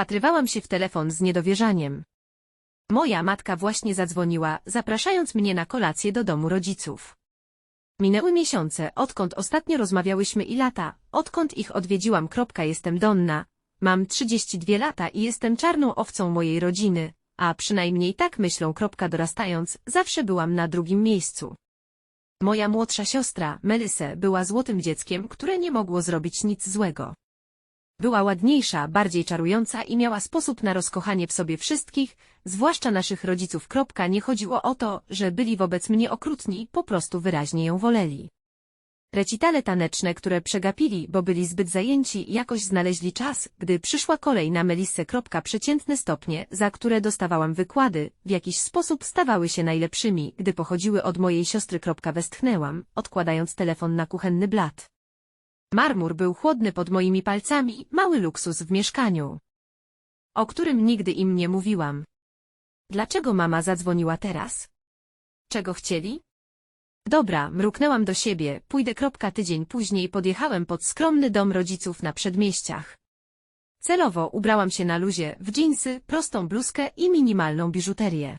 Wpatrywałam się w telefon z niedowierzaniem. Moja matka właśnie zadzwoniła, zapraszając mnie na kolację do domu rodziców. Minęły miesiące, odkąd ostatnio rozmawiałyśmy i lata, odkąd ich odwiedziłam. Jestem Donna, mam 32 lata i jestem czarną owcą mojej rodziny, a przynajmniej tak myślą. Dorastając, zawsze byłam na drugim miejscu. Moja młodsza siostra, Melise, była złotym dzieckiem, które nie mogło zrobić nic złego. Była ładniejsza, bardziej czarująca i miała sposób na rozkochanie w sobie wszystkich, zwłaszcza naszych rodziców. Nie chodziło o to, że byli wobec mnie okrutni, po prostu wyraźnie ją woleli. Recitale taneczne, które przegapili, bo byli zbyt zajęci, jakoś znaleźli czas, gdy przyszła kolej na Melissę. Przeciętne stopnie, za które dostawałam wykłady, w jakiś sposób stawały się najlepszymi, gdy pochodziły od mojej siostry. Westchnęłam, odkładając telefon na kuchenny blat. Marmur był chłodny pod moimi palcami, mały luksus w mieszkaniu. O którym nigdy im nie mówiłam. Dlaczego mama zadzwoniła teraz? Czego chcieli? Dobra, mruknęłam do siebie, pójdę. Kropka, tydzień później podjechałem pod skromny dom rodziców na przedmieściach. Celowo ubrałam się na luzie, w dżinsy, prostą bluzkę i minimalną biżuterię.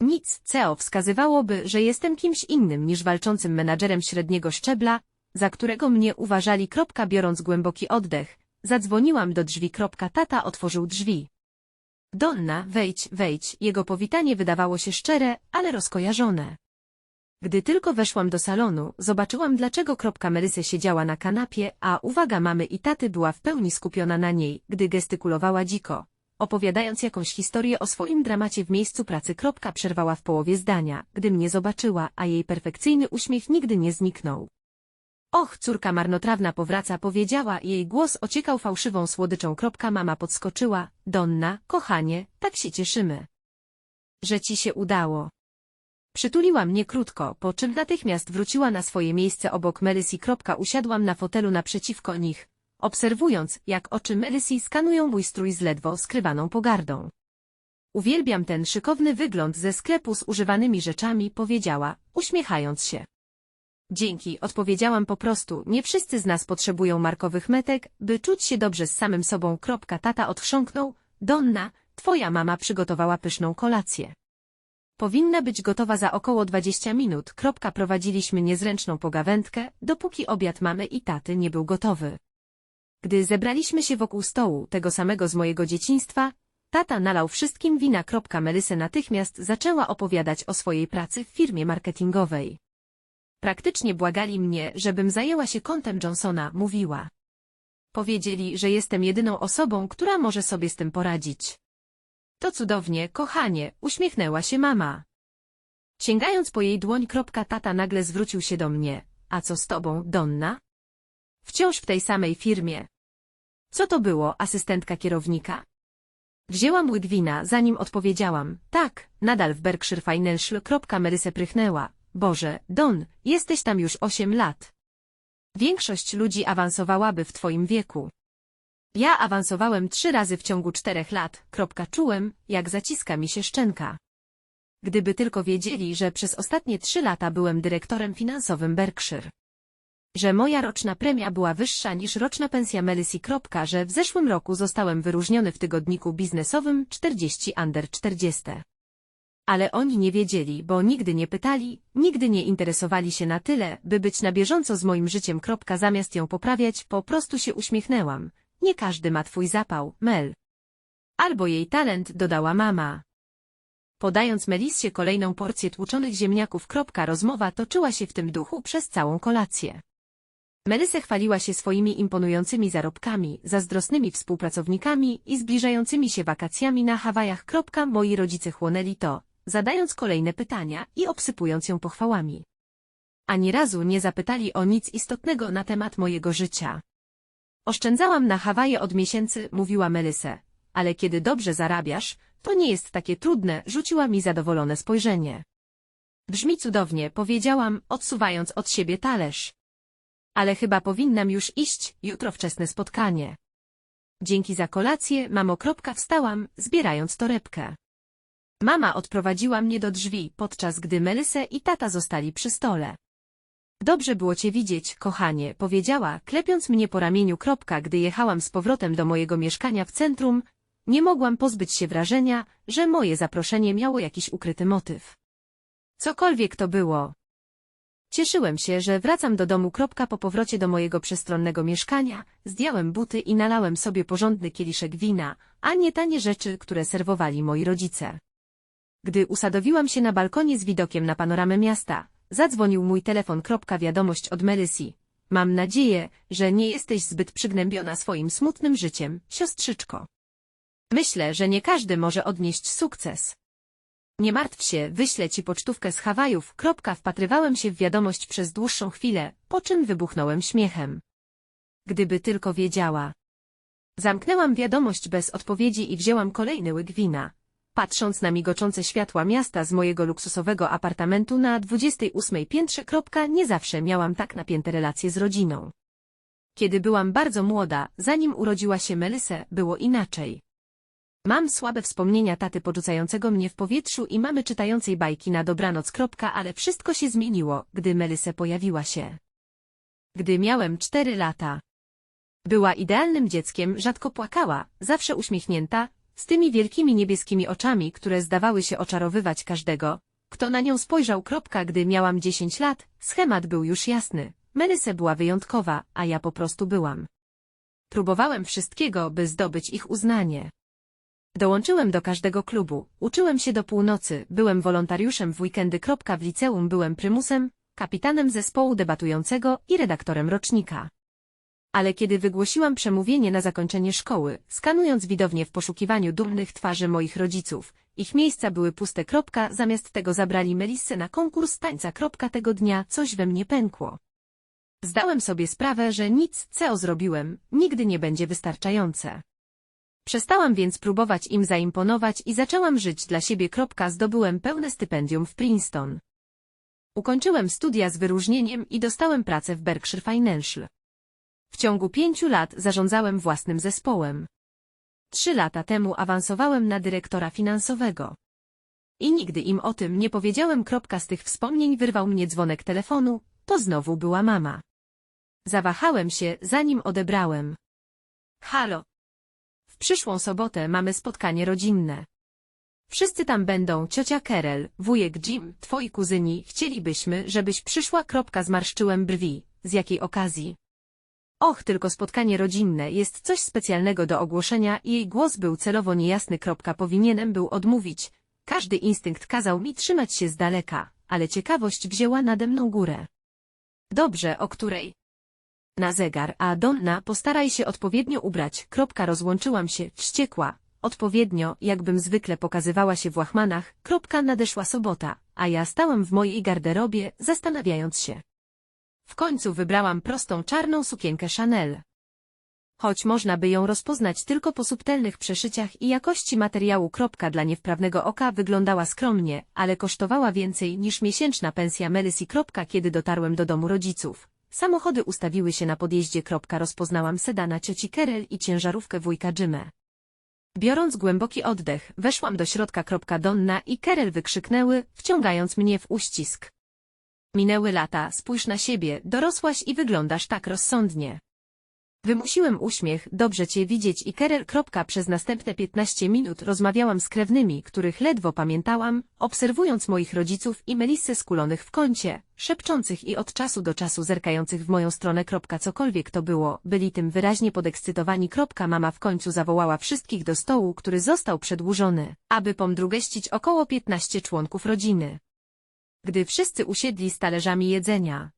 Nic, CEO wskazywałoby, że jestem kimś innym niż walczącym menadżerem średniego szczebla, za którego mnie uważali. Biorąc głęboki oddech, zadzwoniłam do drzwi. Tata otworzył drzwi. Donna, wejdź, wejdź, jego powitanie wydawało się szczere, ale rozkojarzone. Gdy tylko weszłam do salonu, zobaczyłam dlaczego kropka Melysy siedziała na kanapie, a uwaga mamy i taty była w pełni skupiona na niej, gdy gestykulowała dziko. Opowiadając jakąś historię o swoim dramacie w miejscu pracy kropka przerwała w połowie zdania, gdy mnie zobaczyła, a jej perfekcyjny uśmiech nigdy nie zniknął. Och, córka marnotrawna powraca, powiedziała, jej głos ociekał fałszywą słodyczą. Kropka mama podskoczyła, Donna, kochanie, tak się cieszymy. Że ci się udało. Przytuliła mnie krótko, po czym natychmiast wróciła na swoje miejsce obok. Kropka usiadłam na fotelu naprzeciwko nich, obserwując, jak oczy Melissy skanują mój strój z ledwo skrywaną pogardą. Uwielbiam ten szykowny wygląd ze sklepu z używanymi rzeczami, powiedziała, uśmiechając się. Dzięki, odpowiedziałam po prostu, nie wszyscy z nas potrzebują markowych metek, by czuć się dobrze z samym sobą. Tata odchrząknął, Donna, twoja mama przygotowała pyszną kolację. Powinna być gotowa za około 20 minut. Prowadziliśmy niezręczną pogawędkę, dopóki obiad mamy i taty nie był gotowy. Gdy zebraliśmy się wokół stołu, tego samego z mojego dzieciństwa, tata nalał wszystkim wina. Melysę natychmiast zaczęła opowiadać o swojej pracy w firmie marketingowej. Praktycznie błagali mnie, żebym zajęła się kontem Johnsona, mówiła. Powiedzieli, że jestem jedyną osobą, która może sobie z tym poradzić. To cudownie, kochanie, uśmiechnęła się mama. Sięgając po jej dłoń, tata nagle zwrócił się do mnie. A co z tobą, Donna? Wciąż w tej samej firmie. Co to było, asystentka kierownika? Wzięłam łyk wina, zanim odpowiedziałam. Tak, nadal w Berkshire Financial. Melysę prychnęła. Boże, Don, jesteś tam już osiem lat. Większość ludzi awansowałaby w twoim wieku. Ja awansowałem trzy razy w ciągu czterech lat, kropka czułem, jak zaciska mi się szczęka. Gdyby tylko wiedzieli, że przez ostatnie trzy lata byłem dyrektorem finansowym Berkshire. Że moja roczna premia była wyższa niż roczna pensja. Kropka, że w zeszłym roku zostałem wyróżniony w tygodniku biznesowym 40 under 40. Ale oni nie wiedzieli, bo nigdy nie pytali, nigdy nie interesowali się na tyle, by być na bieżąco z moim życiem. Kropka, zamiast ją poprawiać, po prostu się uśmiechnęłam. Nie każdy ma twój zapał, Mel. Albo jej talent, dodała mama. Podając Melissie kolejną porcję tłuczonych ziemniaków. Kropka, rozmowa toczyła się w tym duchu przez całą kolację. Melise chwaliła się swoimi imponującymi zarobkami, zazdrosnymi współpracownikami i zbliżającymi się wakacjami na Hawajach. Moi rodzice chłonęli to, zadając kolejne pytania i obsypując ją pochwałami. Ani razu nie zapytali o nic istotnego na temat mojego życia. Oszczędzałam na Hawaje od miesięcy, mówiła Melise, ale kiedy dobrze zarabiasz, to nie jest takie trudne, rzuciła mi zadowolone spojrzenie. Brzmi cudownie, powiedziałam, odsuwając od siebie talerz. Ale chyba powinnam już iść, jutro wczesne spotkanie. Dzięki za kolację, mamo. Wstałam, zbierając torebkę. Mama odprowadziła mnie do drzwi, podczas gdy Melise i tata zostali przy stole. Dobrze było cię widzieć, kochanie, powiedziała, klepiąc mnie po ramieniu. Kropka, gdy jechałam z powrotem do mojego mieszkania w centrum, nie mogłam pozbyć się wrażenia, że moje zaproszenie miało jakiś ukryty motyw. Cokolwiek to było. Cieszyłem się, że wracam do domu. Kropka po powrocie do mojego przestronnego mieszkania, zdjąłem buty i nalałem sobie porządny kieliszek wina, a nie tanie rzeczy, które serwowali moi rodzice. Gdy usadowiłam się na balkonie z widokiem na panoramę miasta, zadzwonił mój telefon. Wiadomość od Melissy. Mam nadzieję, że nie jesteś zbyt przygnębiona swoim smutnym życiem, siostrzyczko. Myślę, że nie każdy może odnieść sukces. Nie martw się, wyślę ci pocztówkę z Hawajów. Wpatrywałem się w wiadomość przez dłuższą chwilę, po czym wybuchnąłem śmiechem. Gdyby tylko wiedziała. Zamknęłam wiadomość bez odpowiedzi i wzięłam kolejny łyk wina. Patrząc na migoczące światła miasta z mojego luksusowego apartamentu na 28 piętrze. Nie zawsze miałam tak napięte relacje z rodziną. Kiedy byłam bardzo młoda, zanim urodziła się Melise, było inaczej. Mam słabe wspomnienia taty porzucającego mnie w powietrzu i mamy czytającej bajki na dobranoc. Ale wszystko się zmieniło, gdy Melise pojawiła się. Gdy miałem cztery lata. Była idealnym dzieckiem, rzadko płakała, zawsze uśmiechnięta, z tymi wielkimi niebieskimi oczami, które zdawały się oczarowywać każdego, kto na nią spojrzał. Kropka, gdy miałam dziesięć lat, schemat był już jasny. Melise była wyjątkowa, a ja po prostu byłam. Próbowałem wszystkiego, by zdobyć ich uznanie. Dołączyłem do każdego klubu, uczyłem się do północy, byłem wolontariuszem w weekendy. W liceum byłem prymusem, kapitanem zespołu debatującego i redaktorem rocznika. Ale kiedy wygłosiłam przemówienie na zakończenie szkoły, skanując widownię w poszukiwaniu dumnych twarzy moich rodziców, ich miejsca były puste. Kropka, Zamiast tego zabrali Melissę na konkurs tańca. Kropka, Tego dnia coś we mnie pękło. Zdałem sobie sprawę, że nic, co zrobiłem, nigdy nie będzie wystarczające. Przestałam więc próbować im zaimponować i zaczęłam żyć dla siebie. Kropka, Zdobyłem pełne stypendium w Princeton. Ukończyłem studia z wyróżnieniem i dostałem pracę w Berkshire Financial. W ciągu pięciu lat zarządzałem własnym zespołem. Trzy lata temu awansowałem na dyrektora finansowego. I nigdy im o tym nie powiedziałem. Kropka z tych wspomnień wyrwał mnie dzwonek telefonu, to znowu była mama. Zawahałem się, zanim odebrałem. Halo. W przyszłą sobotę mamy spotkanie rodzinne. Wszyscy tam będą ciocia Kerel, wujek Jim, twoi kuzyni, chcielibyśmy, żebyś przyszła. Kropka zmarszczyłem brwi. Z jakiej okazji? Och, tylko spotkanie rodzinne jest coś specjalnego do ogłoszenia i jej głos był celowo niejasny. Powinienem był odmówić. Każdy instynkt kazał mi trzymać się z daleka, ale ciekawość wzięła nade mną górę. Dobrze, o której? Na zegar, a Donna postaraj się odpowiednio ubrać. Kropka rozłączyłam się, wściekła. Odpowiednio, jakbym zwykle pokazywała się w łachmanach. Kropka nadeszła sobota, a ja stałam w mojej garderobie, zastanawiając się. W końcu wybrałam prostą czarną sukienkę Chanel. Choć można by ją rozpoznać tylko po subtelnych przeszyciach i jakości materiału. Kropka dla niewprawnego oka wyglądała skromnie, ale kosztowała więcej niż miesięczna pensja. Kropka kiedy dotarłem do domu rodziców. Samochody ustawiły się na podjeździe. Rozpoznałam sedana cioci Kerel i ciężarówkę wujka Jimę. Biorąc głęboki oddech, weszłam do środka. Donna i Kerel wykrzyknęły, wciągając mnie w uścisk. Minęły lata, spójrz na siebie, dorosłaś i wyglądasz tak rozsądnie. Wymusiłem uśmiech, dobrze cię widzieć i Kerel. Przez następne 15 minut rozmawiałam z krewnymi, których ledwo pamiętałam, obserwując moich rodziców i Melissę skulonych w kącie, szepczących i od czasu do czasu zerkających w moją stronę. Cokolwiek to było, byli tym wyraźnie podekscytowani. Mama w końcu zawołała wszystkich do stołu, który został przedłużony, aby pomdrugeścić około 15 członków rodziny gdy wszyscy usiedli z talerzami jedzenia.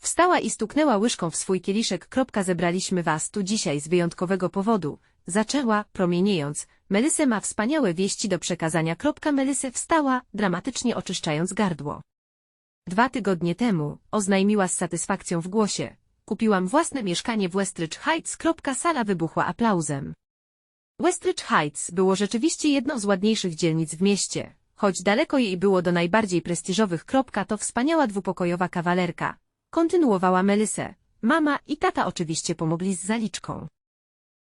Wstała i stuknęła łyżką w swój kieliszek. Kropka zebraliśmy was tu dzisiaj z wyjątkowego powodu. Zaczęła, promieniejąc. Melysę ma wspaniałe wieści do przekazania. Kropka wstała, dramatycznie oczyszczając gardło. Dwa tygodnie temu, oznajmiła z satysfakcją w głosie, kupiłam własne mieszkanie w Westridge Heights. Sala wybuchła aplauzem. Westridge Heights było rzeczywiście jedną z ładniejszych dzielnic w mieście, Choć daleko jej było do najbardziej prestiżowych. Kropka, to wspaniała dwupokojowa kawalerka. Kontynuowała Melisę. Mama i tata oczywiście pomogli z zaliczką.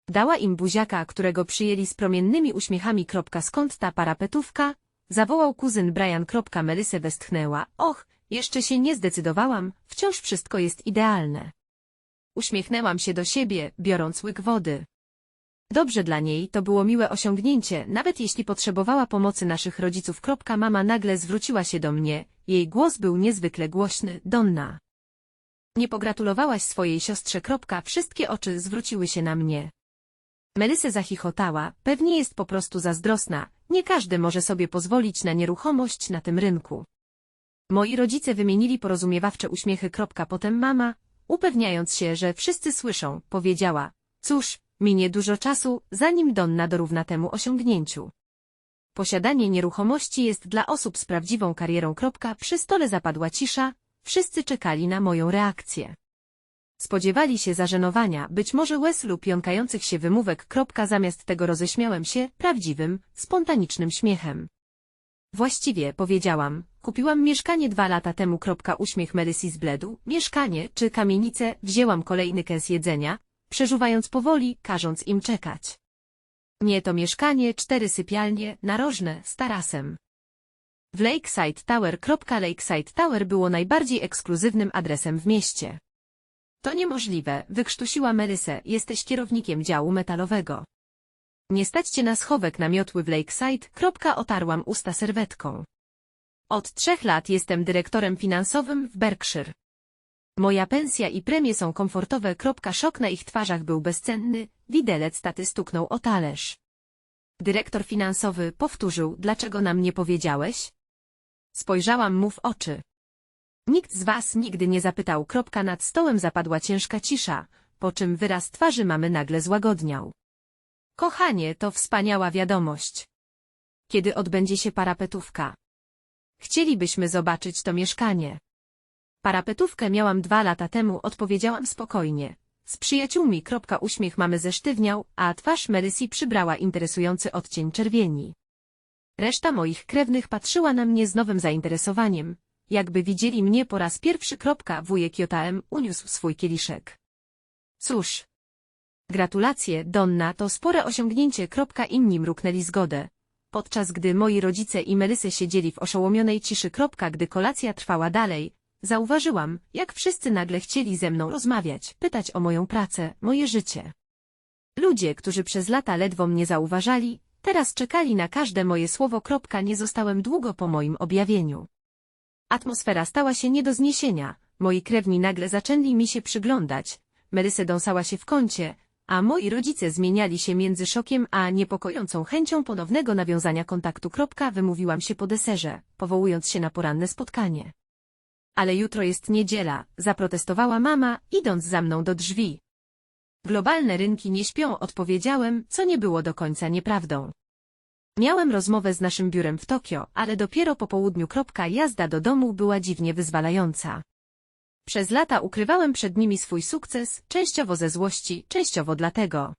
Dała im buziaka, którego przyjęli z promiennymi uśmiechami. Skąd ta parapetówka? Zawołał kuzyn Brian. Melisę westchnęła. Och, jeszcze się nie zdecydowałam, wciąż wszystko jest idealne. Uśmiechnęłam się do siebie, biorąc łyk wody. Dobrze dla niej, to było miłe osiągnięcie, nawet jeśli potrzebowała pomocy naszych rodziców. Mama nagle zwróciła się do mnie, jej głos był niezwykle głośny, Donna. Nie pogratulowałaś swojej siostrze. Wszystkie oczy zwróciły się na mnie. Melysę zachichotała, pewnie jest po prostu zazdrosna, nie każdy może sobie pozwolić na nieruchomość na tym rynku. Moi rodzice wymienili porozumiewawcze uśmiechy. Potem mama, upewniając się, że wszyscy słyszą, powiedziała, cóż, minie dużo czasu, zanim Donna dorówna temu osiągnięciu. Posiadanie nieruchomości jest dla osób z prawdziwą karierą. Przy stole zapadła cisza, wszyscy czekali na moją reakcję. Spodziewali się zażenowania, być może łez lub jąkających się wymówek. Zamiast tego roześmiałem się prawdziwym, spontanicznym śmiechem. Właściwie, powiedziałam, kupiłam mieszkanie dwa lata temu. Uśmiech Melissy zbledł. Mieszkanie czy kamienicę, wzięłam kolejny kęs jedzenia, przeżuwając powoli, każąc im czekać. Nie to mieszkanie, cztery sypialnie, narożne, z tarasem. W Lakeside Tower. Lakeside Tower było najbardziej ekskluzywnym adresem w mieście. To niemożliwe, wykrztusiła Melysę, jesteś kierownikiem działu metalowego. Nie stać cię na schowek na miotły w Lakeside, otarłam usta serwetką. Od trzech lat jestem dyrektorem finansowym w Berkshire. Moja pensja i premie są komfortowe, szok na ich twarzach był bezcenny, widelec taty stuknął o talerz. Dyrektor finansowy powtórzył, dlaczego nam nie powiedziałeś? Spojrzałam mu w oczy. Nikt z was nigdy nie zapytał, nad stołem zapadła ciężka cisza, po czym wyraz twarzy mamy nagle złagodniał. Kochanie, to wspaniała wiadomość. Kiedy odbędzie się parapetówka? Chcielibyśmy zobaczyć to mieszkanie. Parapetówkę miałam dwa lata temu, odpowiedziałam spokojnie. Z przyjaciółmi. Uśmiech mamy zesztywniał, a twarz Melissy przybrała interesujący odcień czerwieni. Reszta moich krewnych patrzyła na mnie z nowym zainteresowaniem, jakby widzieli mnie po raz pierwszy. Wujek Jotaem uniósł swój kieliszek. Cóż. Gratulacje, Donna, to spore osiągnięcie. Inni mruknęli zgodę. Podczas gdy moi rodzice i Melysy siedzieli w oszołomionej ciszy. Gdy kolacja trwała dalej, zauważyłam, jak wszyscy nagle chcieli ze mną rozmawiać, pytać o moją pracę, moje życie. Ludzie, którzy przez lata ledwo mnie zauważali, teraz czekali na każde moje słowo. Nie zostałem długo po moim objawieniu. Atmosfera stała się nie do zniesienia, moi krewni nagle zaczęli mi się przyglądać, Melysy dąsała się w kącie, a moi rodzice zmieniali się między szokiem a niepokojącą chęcią ponownego nawiązania kontaktu. Wymówiłam się po deserze, powołując się na poranne spotkanie. Ale jutro jest niedziela, zaprotestowała mama, idąc za mną do drzwi. Globalne rynki nie śpią, odpowiedziałem, co nie było do końca nieprawdą. Miałem rozmowę z naszym biurem w Tokio, ale dopiero po południu. Kropka, jazda do domu była dziwnie wyzwalająca. Przez lata ukrywałem przed nimi swój sukces, częściowo ze złości, częściowo dlatego,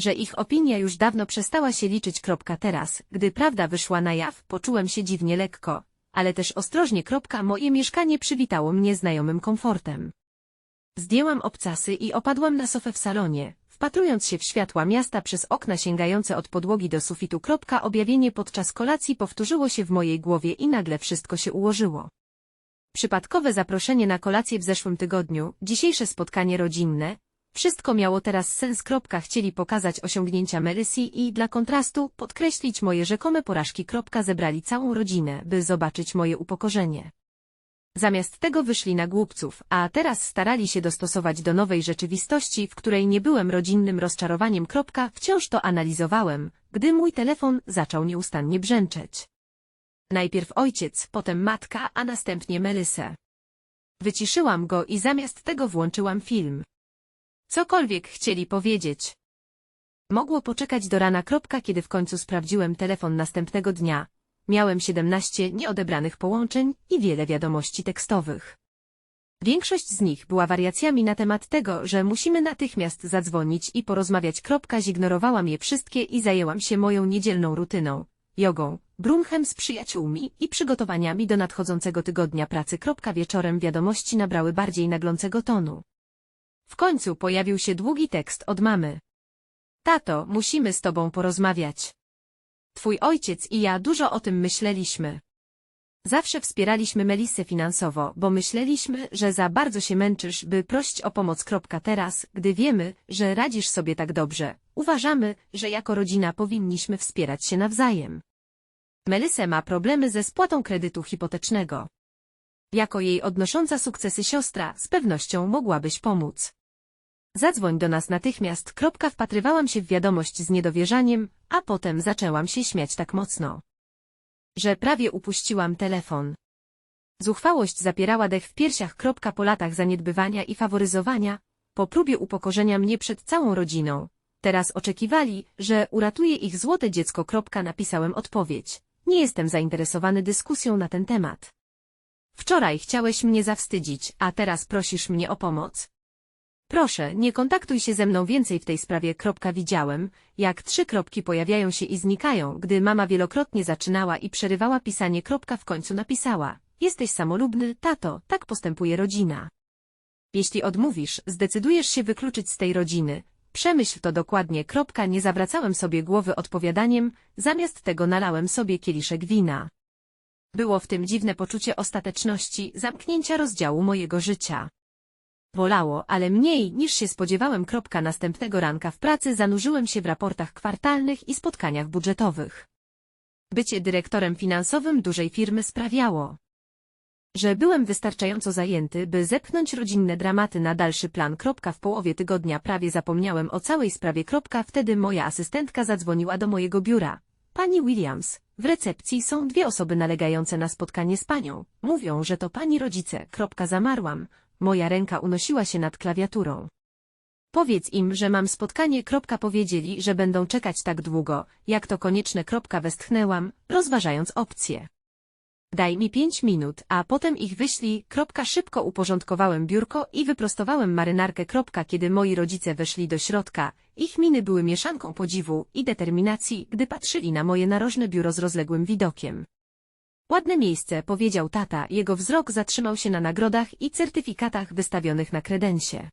że ich opinia już dawno przestała się liczyć. Teraz, gdy prawda wyszła na jaw, poczułem się dziwnie lekko, ale też ostrożnie. Kropka moje mieszkanie przywitało mnie znajomym komfortem. Zdjęłam obcasy i opadłam na sofę w salonie, wpatrując się w światła miasta przez okna sięgające od podłogi do sufitu. Kropka objawienie podczas kolacji powtórzyło się w mojej głowie i nagle wszystko się ułożyło. Przypadkowe zaproszenie na kolację w zeszłym tygodniu, dzisiejsze spotkanie rodzinne, wszystko miało teraz sens. Kropka chcieli pokazać osiągnięcia Melissy i dla kontrastu podkreślić moje rzekome porażki. Kropka zebrali całą rodzinę, by zobaczyć moje upokorzenie. Zamiast tego wyszli na głupców, a teraz starali się dostosować do nowej rzeczywistości, w której nie byłem rodzinnym rozczarowaniem. Kropka, wciąż to analizowałem, gdy mój telefon zaczął nieustannie brzęczeć. Najpierw ojciec, potem matka, a następnie Melysę. Wyciszyłam go i zamiast tego włączyłam film. Cokolwiek chcieli powiedzieć. Mogło poczekać do rana. Kiedy w końcu sprawdziłem telefon następnego dnia. Miałem 17 nieodebranych połączeń i wiele wiadomości tekstowych. Większość z nich była wariacjami na temat tego, że musimy natychmiast zadzwonić i porozmawiać. Zignorowałam je wszystkie i zajęłam się moją niedzielną rutyną, jogą, brunchem z przyjaciółmi i przygotowaniami do nadchodzącego tygodnia pracy. Wieczorem wiadomości nabrały bardziej naglącego tonu. W końcu pojawił się długi tekst od mamy. Tato, musimy z tobą porozmawiać. Twój ojciec i ja dużo o tym myśleliśmy. Zawsze wspieraliśmy Melisę finansowo, bo myśleliśmy, że za bardzo się męczysz, by prosić o pomoc. Teraz, gdy wiemy, że radzisz sobie tak dobrze, Uważamy, że jako rodzina powinniśmy wspierać się nawzajem. Melisa ma problemy ze spłatą kredytu hipotecznego. Jako jej odnosząca sukcesy siostra, z pewnością mogłabyś pomóc. Zadzwoń do nas natychmiast. Kropka wpatrywałam się w wiadomość z niedowierzaniem, a potem zaczęłam się śmiać tak mocno, że prawie upuściłam telefon. Zuchwałość zapierała dech w piersiach. Kropka po latach zaniedbywania i faworyzowania, po próbie upokorzenia mnie przed całą rodziną. Teraz oczekiwali, że uratuje ich złote dziecko. Kropka napisałem odpowiedź. Nie jestem zainteresowany dyskusją na ten temat. Wczoraj chciałeś mnie zawstydzić, a teraz prosisz mnie o pomoc? Proszę, nie kontaktuj się ze mną więcej w tej sprawie. Widziałem, jak trzy kropki pojawiają się i znikają, gdy mama wielokrotnie zaczynała i przerywała pisanie. W końcu napisała. Jesteś samolubny, tato, tak postępuje rodzina. Jeśli odmówisz, zdecydujesz się wykluczyć z tej rodziny. Przemyśl to dokładnie. Nie zawracałem sobie głowy odpowiadaniem, zamiast tego nalałem sobie kieliszek wina. Było w tym dziwne poczucie ostateczności, zamknięcia rozdziału mojego życia. Bolało, ale mniej niż się spodziewałem. Następnego ranka w pracy zanurzyłem się w raportach kwartalnych i spotkaniach budżetowych. Bycie dyrektorem finansowym dużej firmy sprawiało, że byłem wystarczająco zajęty, by zepchnąć rodzinne dramaty na dalszy plan. W połowie tygodnia prawie zapomniałem o całej sprawie. Wtedy moja asystentka zadzwoniła do mojego biura. Pani Williams, w recepcji są dwie osoby nalegające na spotkanie z panią. Mówią, że to pani rodzice. Zamarłam. Moja ręka unosiła się nad klawiaturą. Powiedz im, że mam spotkanie. Powiedzieli, że będą czekać tak długo, jak to konieczne. Westchnęłam, rozważając opcje. Daj mi pięć minut, a potem ich wyślij. Szybko uporządkowałem biurko i wyprostowałem marynarkę. Kiedy moi rodzice weszli do środka, ich miny były mieszanką podziwu i determinacji, gdy patrzyli na moje narożne biuro z rozległym widokiem. Ładne miejsce, powiedział tata, jego wzrok zatrzymał się na nagrodach i certyfikatach wystawionych na kredensie.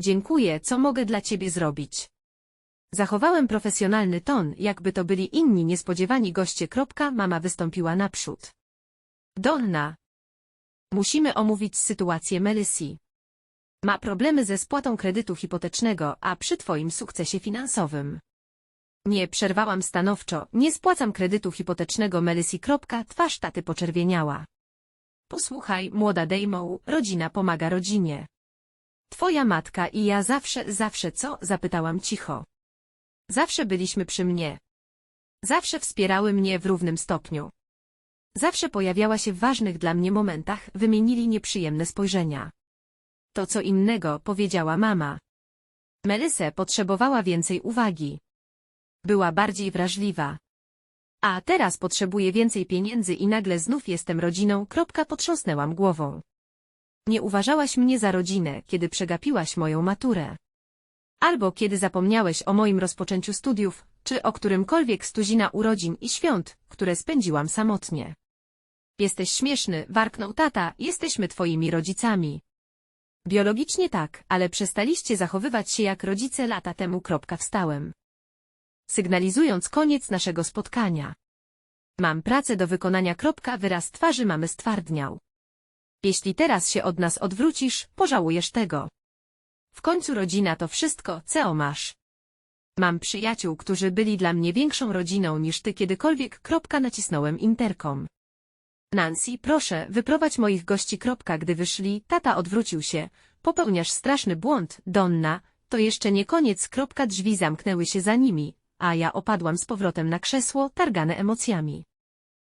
Dziękuję, co mogę dla ciebie zrobić? Zachowałem profesjonalny ton, jakby to byli inni niespodziewani goście. Mama wystąpiła naprzód. Donna. Musimy omówić sytuację Melissy. Ma problemy ze spłatą kredytu hipotecznego, a przy twoim sukcesie finansowym. Nie przerwałam stanowczo, nie spłacam kredytu hipotecznego Melissy. Twarz taty poczerwieniała. Posłuchaj, młoda Dejmo, rodzina pomaga rodzinie. Twoja matka i ja zawsze, zawsze co? Zapytałam cicho. Zawsze byliśmy przy mnie. Zawsze wspierały mnie w równym stopniu. Zawsze pojawiała się w ważnych dla mnie momentach, wymienili nieprzyjemne spojrzenia. To co innego, powiedziała mama. Melise potrzebowała więcej uwagi. Była bardziej wrażliwa. A teraz potrzebuję więcej pieniędzy i nagle znów jestem rodziną. Kropka potrząsnęłam głową. Nie uważałaś mnie za rodzinę, kiedy przegapiłaś moją maturę. Albo kiedy zapomniałeś o moim rozpoczęciu studiów, czy o którymkolwiek z tuzina urodzin i świąt, które spędziłam samotnie. Jesteś śmieszny, warknął tata, jesteśmy twoimi rodzicami. Biologicznie tak, ale przestaliście zachowywać się jak rodzice lata temu. Kropka wstałem. Sygnalizując koniec naszego spotkania. Mam pracę do wykonania. Kropka wyraz twarzy mamy stwardniał. Jeśli teraz się od nas odwrócisz, pożałujesz tego. W końcu rodzina to wszystko, co masz. Mam przyjaciół, którzy byli dla mnie większą rodziną niż ty kiedykolwiek. Kropka nacisnąłem interkom. Nancy, proszę, wyprowadź moich gości. Kropka, gdy wyszli, tata odwrócił się. Popełniasz straszny błąd, Donna. To jeszcze nie koniec. Kropka drzwi zamknęły się za nimi, a ja opadłam z powrotem na krzesło, targane emocjami.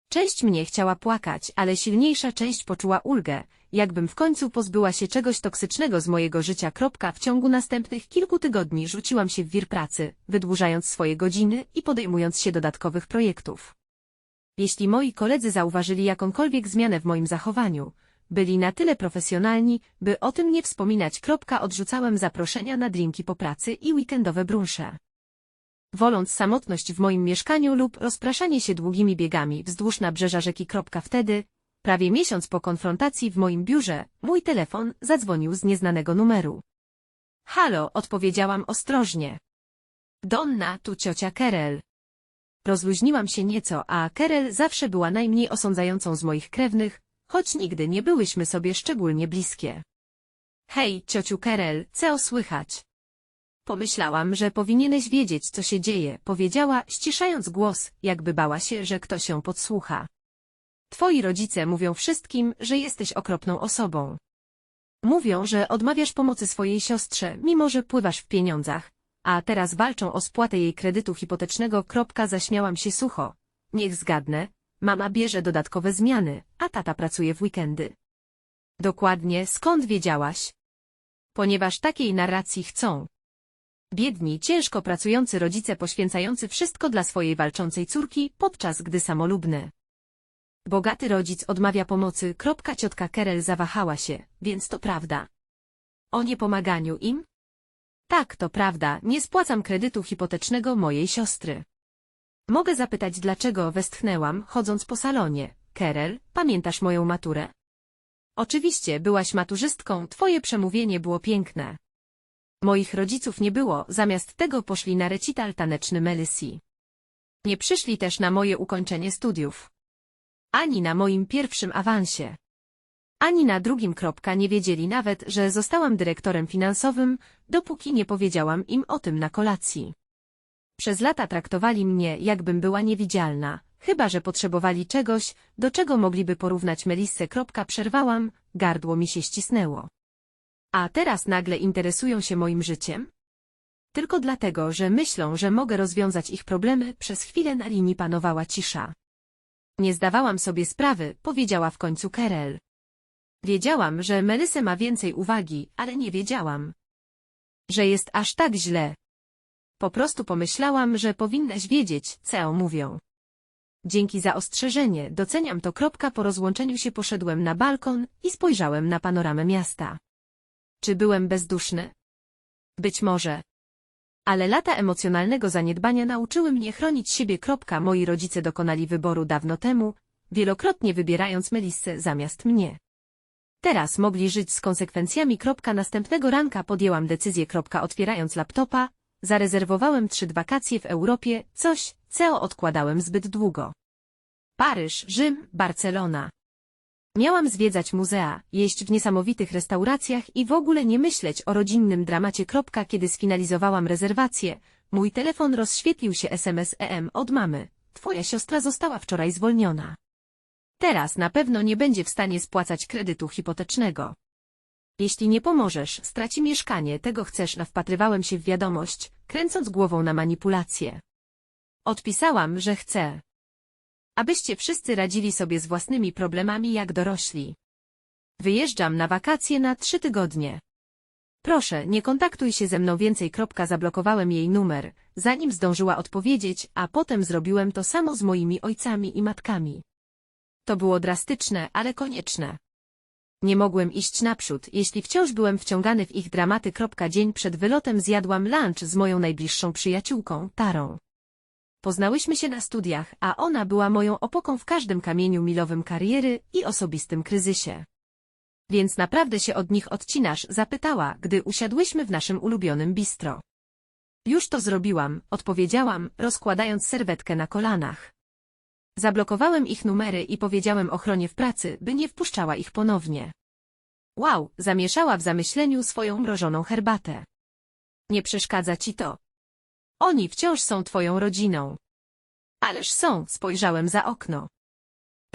Część mnie chciała płakać, ale silniejsza część poczuła ulgę, jakbym w końcu pozbyła się czegoś toksycznego z mojego życia. W ciągu następnych kilku tygodni rzuciłam się w wir pracy, wydłużając swoje godziny i podejmując się dodatkowych projektów. Jeśli moi koledzy zauważyli jakąkolwiek zmianę w moim zachowaniu, byli na tyle profesjonalni, by o tym nie wspominać. Odrzucałem zaproszenia na drinki po pracy i weekendowe brunsze. Woląc samotność w moim mieszkaniu lub rozpraszanie się długimi biegami wzdłuż nabrzeża rzeki. Wtedy, prawie miesiąc po konfrontacji w moim biurze, mój telefon zadzwonił z nieznanego numeru. Halo, odpowiedziałam ostrożnie. Donna, tu ciocia Kerel. Rozluźniłam się nieco, a Kerel zawsze była najmniej osądzającą z moich krewnych, choć nigdy nie byłyśmy sobie szczególnie bliskie. Hej, ciociu Kerel, co słychać? Pomyślałam, że powinieneś wiedzieć, co się dzieje, powiedziała, ściszając głos, jakby bała się, że ktoś ją podsłucha. Twoi rodzice mówią wszystkim, że jesteś okropną osobą. Mówią, że odmawiasz pomocy swojej siostrze, mimo że pływasz w pieniądzach, a teraz walczą o spłatę jej kredytu hipotecznego. Kropka, zaśmiałam się sucho. Niech zgadnę, mama bierze dodatkowe zmiany, a tata pracuje w weekendy. Dokładnie, skąd wiedziałaś? Ponieważ takiej narracji chcą. Biedni, ciężko pracujący rodzice poświęcający wszystko dla swojej walczącej córki, podczas gdy samolubne. Bogaty rodzic odmawia pomocy. Kropka ciotka Kerel zawahała się, więc to prawda. O niepomaganiu im? Tak, to prawda, nie spłacam kredytu hipotecznego mojej siostry. Mogę zapytać dlaczego westchnęłam, chodząc po salonie. Kerel, pamiętasz moją maturę? Oczywiście, byłaś maturzystką, twoje przemówienie było piękne. Moich rodziców nie było, zamiast tego poszli na recital taneczny Melissy. Nie przyszli też na moje ukończenie studiów. Ani na moim pierwszym awansie. Ani na drugim kropka nie wiedzieli nawet, że zostałam dyrektorem finansowym, dopóki nie powiedziałam im o tym na kolacji. Przez lata traktowali mnie, jakbym była niewidzialna, chyba że potrzebowali czegoś, do czego mogliby porównać Melissę. Przerwałam, gardło mi się ścisnęło. A teraz nagle interesują się moim życiem? Tylko dlatego, że myślą, że mogę rozwiązać ich problemy, przez chwilę na linii panowała cisza. Nie zdawałam sobie sprawy, powiedziała w końcu Kerel. Wiedziałam, że Melissa ma więcej uwagi, ale nie wiedziałam, że jest aż tak źle. Po prostu pomyślałam, że powinnaś wiedzieć, co mówią. Dzięki za ostrzeżenie, doceniam to. Kropka po rozłączeniu się poszedłem na balkon i spojrzałem na panoramę miasta. Czy byłem bezduszny? Być może. Ale lata emocjonalnego zaniedbania nauczyły mnie chronić siebie. Moi rodzice dokonali wyboru dawno temu, wielokrotnie wybierając Melissę zamiast mnie. Teraz mogli żyć z konsekwencjami. Następnego ranka podjęłam decyzję. Otwierając laptopa, zarezerwowałem trzy wakacje w Europie, coś, co odkładałem zbyt długo. Paryż, Rzym, Barcelona. Miałam zwiedzać muzea, jeść w niesamowitych restauracjach i w ogóle nie myśleć o rodzinnym dramacie. Kiedy sfinalizowałam rezerwację, mój telefon rozświetlił się SMS EM od mamy. Twoja siostra została wczoraj zwolniona. Teraz na pewno nie będzie w stanie spłacać kredytu hipotecznego. Jeśli nie pomożesz, straci mieszkanie, tego chcesz, wpatrywałem się w wiadomość, kręcąc głową na manipulację. Odpisałam, że chcę. Abyście wszyscy radzili sobie z własnymi problemami jak dorośli. Wyjeżdżam na wakacje na trzy tygodnie. Proszę, nie kontaktuj się ze mną więcej. Zablokowałem jej numer, zanim zdążyła odpowiedzieć, a potem zrobiłem to samo z moimi ojcami i matkami. To było drastyczne, ale konieczne. Nie mogłem iść naprzód, jeśli wciąż byłem wciągany w ich dramaty. Dzień przed wylotem zjadłam lunch z moją najbliższą przyjaciółką, Tarą. Poznałyśmy się na studiach, a ona była moją opoką w każdym kamieniu milowym kariery i osobistym kryzysie. Więc naprawdę się od nich odcinasz, zapytała, gdy usiadłyśmy w naszym ulubionym bistro. Już to zrobiłam, odpowiedziałam, rozkładając serwetkę na kolanach. Zablokowałem ich numery i powiedziałem ochronie w pracy, by nie wpuszczała ich ponownie. Wow, zamieszała w zamyśleniu swoją mrożoną herbatę. Nie przeszkadza ci to. Oni wciąż są twoją rodziną. Ależ są, spojrzałem za okno.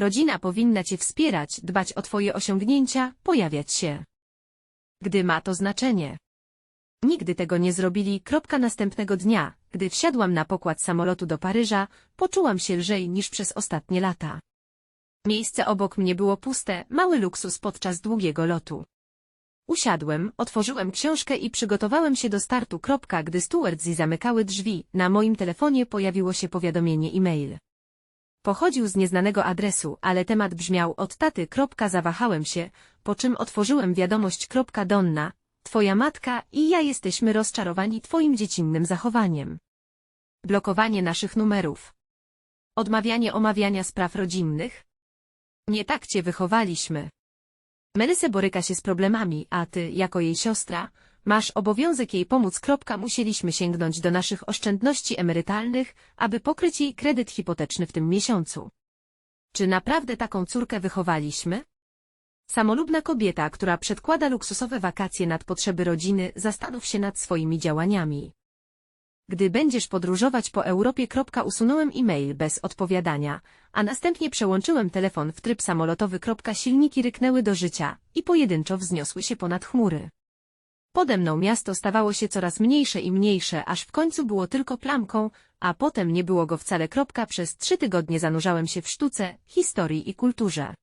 Rodzina powinna cię wspierać, dbać o twoje osiągnięcia, pojawiać się. Gdy ma to znaczenie. Nigdy tego nie zrobili. Kropka następnego dnia, gdy wsiadłam na pokład samolotu do Paryża, poczułam się lżej niż przez ostatnie lata. Miejsce obok mnie było puste, mały luksus podczas długiego lotu. Usiadłem, otworzyłem książkę i przygotowałem się do startu. Gdy stewardzi zamykały drzwi, na moim telefonie pojawiło się powiadomienie e-mail. Pochodził z nieznanego adresu, ale temat brzmiał od taty. Zawahałem się, po czym otworzyłem wiadomość. Donna, twoja matka i ja jesteśmy rozczarowani twoim dziecinnym zachowaniem. Blokowanie naszych numerów. Odmawianie omawiania spraw rodzinnych. Nie tak cię wychowaliśmy. Melissa boryka się z problemami, a ty, jako jej siostra, masz obowiązek jej pomóc. Musieliśmy sięgnąć do naszych oszczędności emerytalnych, aby pokryć jej kredyt hipoteczny w tym miesiącu. Czy naprawdę taką córkę wychowaliśmy? Samolubna kobieta, która przedkłada luksusowe wakacje nad potrzeby rodziny, zastanów się nad swoimi działaniami. Gdy będziesz podróżować po Europie. Usunąłem e-mail bez odpowiadania, a następnie przełączyłem telefon w tryb samolotowy. Silniki ryknęły do życia i pojedynczo wzniosły się ponad chmury. Pode mną miasto stawało się coraz mniejsze i mniejsze, aż w końcu było tylko plamką, a potem nie było go wcale. Przez trzy tygodnie zanurzałem się w sztuce, historii i kulturze.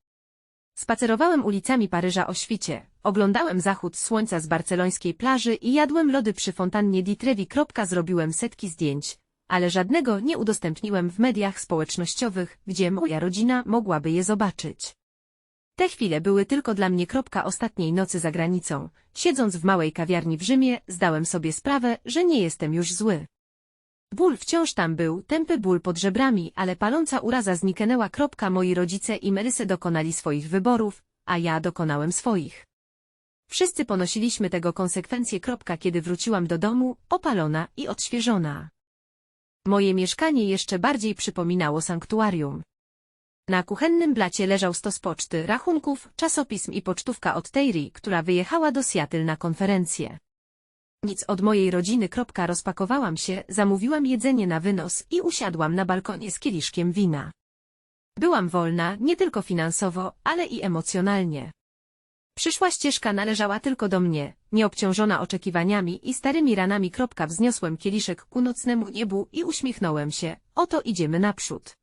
Spacerowałem ulicami Paryża o świcie, oglądałem zachód słońca z barcelońskiej plaży i jadłem lody przy fontannie di Trevi. Zrobiłem setki zdjęć, ale żadnego nie udostępniłem w mediach społecznościowych, gdzie moja rodzina mogłaby je zobaczyć. Te chwile były tylko dla mnie. Ostatniej nocy za granicą, siedząc w małej kawiarni w Rzymie, zdałem sobie sprawę, że nie jestem już zły. Ból wciąż tam był, tępy ból pod żebrami, ale paląca uraza zniknęła. Moi rodzice i Melysy dokonali swoich wyborów, a ja dokonałem swoich. Wszyscy ponosiliśmy tego konsekwencje. Kiedy wróciłam do domu, opalona i odświeżona. Moje mieszkanie jeszcze bardziej przypominało sanktuarium. Na kuchennym blacie leżał stos poczty, rachunków, czasopism i pocztówka od Terry, która wyjechała do Seattle na konferencję. Nic od mojej rodziny. Rozpakowałam się, zamówiłam jedzenie na wynos i usiadłam na balkonie z kieliszkiem wina. Byłam wolna, nie tylko finansowo, ale i emocjonalnie. Przyszła ścieżka należała tylko do mnie, nieobciążona oczekiwaniami i starymi ranami. Wzniosłem kieliszek ku nocnemu niebu i uśmiechnąłem się. Oto idziemy naprzód.